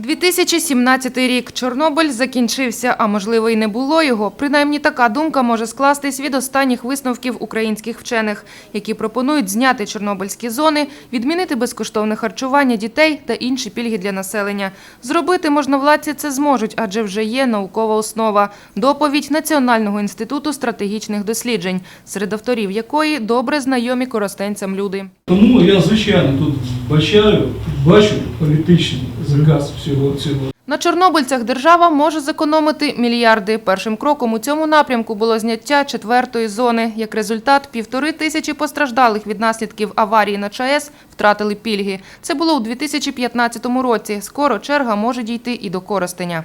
2017 рік. Чорнобиль закінчився, а можливо і не було його. Принаймні така думка може скластись від останніх висновків українських вчених, які пропонують зняти чорнобильські зони, відмінити безкоштовне харчування дітей та інші пільги для населення. Зробити можновладці це зможуть, адже вже є наукова основа. Доповідь Національного інституту стратегічних досліджень, серед авторів якої добре знайомі коростенцям люди. Тому я, звичайно, тут бачаю, бачу політичний заказ всього цього. На чорнобильцях держава може зекономити мільярди. Першим кроком у цьому напрямку було зняття четвертої зони. Як результат, півтори тисячі постраждалих від наслідків аварії на ЧАЕС втратили пільги. Це було у 2015 році. Скоро черга може дійти і до Коростеня.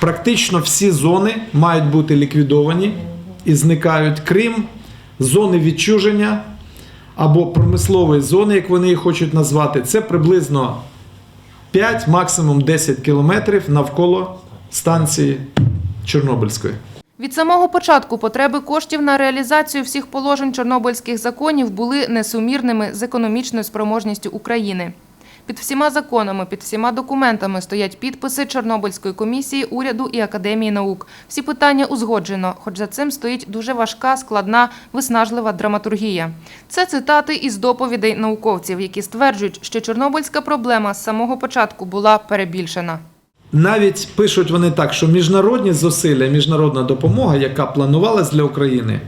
Практично всі зони мають бути ліквідовані і зникають, крім зони відчуження або промислової зони, як вони її хочуть назвати. Це приблизно 5, максимум 10 кілометрів навколо станції Чорнобильської. Від самого початку потреби коштів на реалізацію всіх положень чорнобильських законів були несумірними з економічною спроможністю України. Під всіма законами, під всіма документами стоять підписи Чорнобильської комісії, уряду і Академії наук. Всі питання узгоджено, хоч за цим стоїть дуже важка, складна, виснажлива драматургія. Це цитати із доповідей науковців, які стверджують, що чорнобильська проблема з самого початку була перебільшена. Навіть пишуть вони так, що міжнародні зусилля, міжнародна допомога, яка планувалась для України,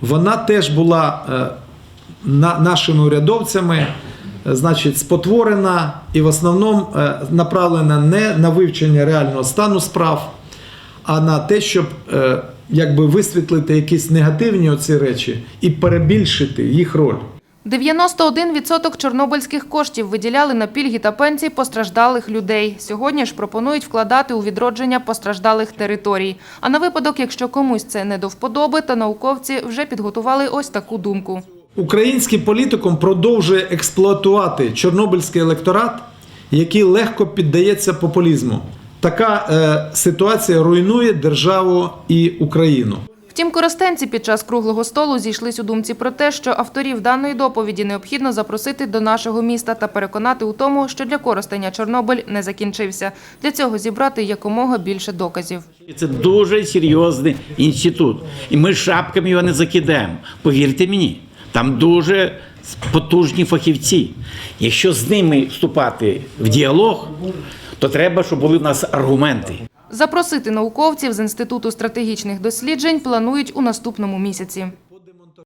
вона теж була е, на, нашими урядовцями, значить, спотворена і в основному е, направлена не на вивчення реального стану справ, а на те, щоб е, якби висвітлити якісь негативні оці речі і перебільшити їх роль. 91% чорнобильських коштів виділяли на пільги та пенсії постраждалих людей. Сьогодні ж пропонують вкладати у відродження постраждалих територій. А на випадок, якщо комусь це не до вподоби, то науковці вже підготували ось таку думку. Український політикум продовжує експлуатувати чорнобильський електорат, який легко піддається популізму. Така е, ситуація руйнує державу і Україну. Втім, коростенці під час круглого столу зійшлись у думці про те, що авторів даної доповіді необхідно запросити до нашого міста та переконати у тому, що для Коростеня Чорнобиль не закінчився. Для цього зібрати якомога більше доказів. Це дуже серйозний інститут. І ми шапками його не закидаємо. Повірте мені, там дуже потужні фахівці. Якщо з ними вступати в діалог, то треба, щоб були в нас аргументи. Запросити науковців з Інституту стратегічних досліджень планують у наступному місяці.